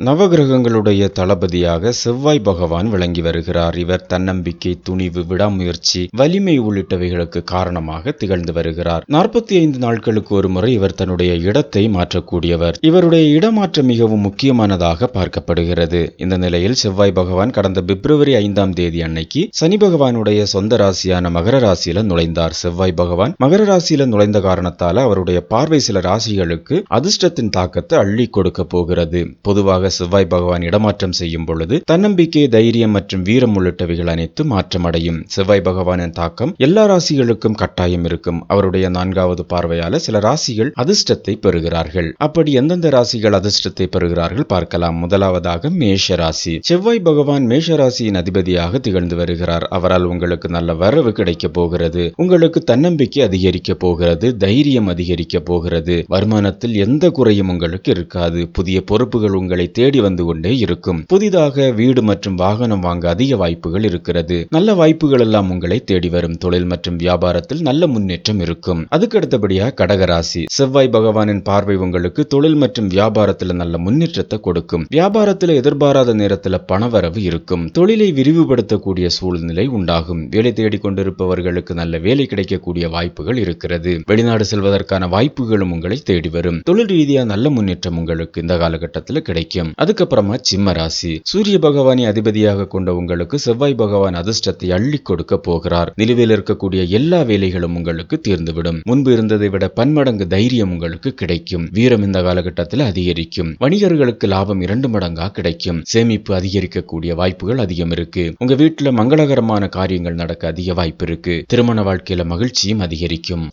நவகிரகங்களுடைய தளபதியாக செவ்வாய் பகவான் விளங்கி வருகிறார். இவர் தன்னம்பிக்கை துணிவு விடாமுயற்சி வலிமை உள்ளிட்டவைகளுக்கு காரணமாக திகழ்ந்து வருகிறார். நாற்பத்தி ஐந்து நாட்களுக்கு ஒரு முறை இவர் தன்னுடைய இடத்தை மாற்றக்கூடியவர். இவருடைய இடமாற்றம் மிகவும் முக்கியமானதாக பார்க்கப்படுகிறது. இந்த நிலையில் செவ்வாய் பகவான் கடந்த பிப்ரவரி ஐந்தாம் தேதி அன்னைக்கு சனி பகவானுடைய சொந்த ராசியான மகர ராசியில நுழைந்தார். செவ்வாய் பகவான் மகர ராசியில நுழைந்த காரணத்தால அவருடைய பார்வை சில ராசிகளுக்கு அதிர்ஷ்டத்தின் தாக்கத்தை அள்ளி கொடுக்க போகிறது. பொதுவாக செவ்வாய் பகவான் இடமாற்றம் செய்யும் பொழுது தன்னம்பிக்கை தைரியம் மற்றும் வீரம் உள்ளிட்டவைகள் அனைத்து மாற்றமடையும். செவ்வாய் பகவானின் தாக்கம் எல்லா ராசிகளுக்கும் கட்டாயம் இருக்கும். அவருடைய நான்காவது பார்வையால சில ராசிகள் அதிர்ஷ்டத்தை பெறுகிறார்கள். அப்படி எந்தெந்த ராசிகள் அதிர்ஷ்டத்தை பெறுகிறார்கள் பார்க்கலாம். முதலாவதாக மேஷ ராசி செவ்வாய் பகவான் மேஷ ராசியின் அதிபதியாக திகழ்ந்து வருகிறார். அவரால் உங்களுக்கு நல்ல வரவு கிடைக்க போகிறது. உங்களுக்கு தன்னம்பிக்கை அதிகரிக்க போகிறது. தைரியம் அதிகரிக்க போகிறது. வருமானத்தில் எந்த குறையும் உங்களுக்கு இருக்காது. புதிய பொறுப்புகள் உங்களை தேடி வந்து கொண்டே இருக்கும். புதிதாக வீடு மற்றும் வாகனம் வாங்க அதிக வாய்ப்புகள் இருக்கிறது. நல்ல வாய்ப்புகள் எல்லாம் உங்களை தேடி வரும். தொழில் மற்றும் வியாபாரத்தில் நல்ல முன்னேற்றம் இருக்கும். அதுக்கு அடுத்தபடியா கடகராசி. செவ்வாய் பகவானின் பார்வை உங்களுக்கு தொழில் மற்றும் வியாபாரத்தில் நல்ல முன்னேற்றத்தை கொடுக்கும். வியாபாரத்தில் எதிர்பாராத நேரத்தில் பணவரவு இருக்கும். தொழிலை விரிவுபடுத்தக்கூடிய சூழ்நிலை உண்டாகும். வேலை தேடி கொண்டிருப்பவர்களுக்கு நல்ல வேலை கிடைக்கக்கூடிய வாய்ப்புகள் இருக்கிறது. வெளிநாடு செல்வதற்கான வாய்ப்புகளும் உங்களை தேடி வரும். தொழில் ரீதியா நல்ல முன்னேற்றம் உங்களுக்கு இந்த காலகட்டத்தில் கிடைக்கும். அதுக்கப்புறமா சிம்ம ராசி. சூரிய பகவானை அதிபதியாக கொண்ட உங்களுக்கு செவ்வாய் பகவான் அதிர்ஷ்டத்தை அள்ளி கொடுக்க போகிறார். நிலுவையில் இருக்கக்கூடிய எல்லா வேலைகளும் உங்களுக்கு தீர்ந்துவிடும். முன்பு இருந்ததை விட பன்மடங்கு தைரியம் உங்களுக்கு கிடைக்கும். வீரம் இந்த காலகட்டத்தில் அதிகரிக்கும். வணிகர்களுக்கு லாபம் இரண்டு மடங்கா கிடைக்கும். சேமிப்பு அதிகரிக்கக்கூடிய வாய்ப்புகள் அதிகம் இருக்கு. உங்க வீட்டுல மங்களகரமான காரியங்கள் நடக்க அதிக வாய்ப்பு இருக்கு. திருமண வாழ்க்கையில மகிழ்ச்சியும் அதிகரிக்கும்.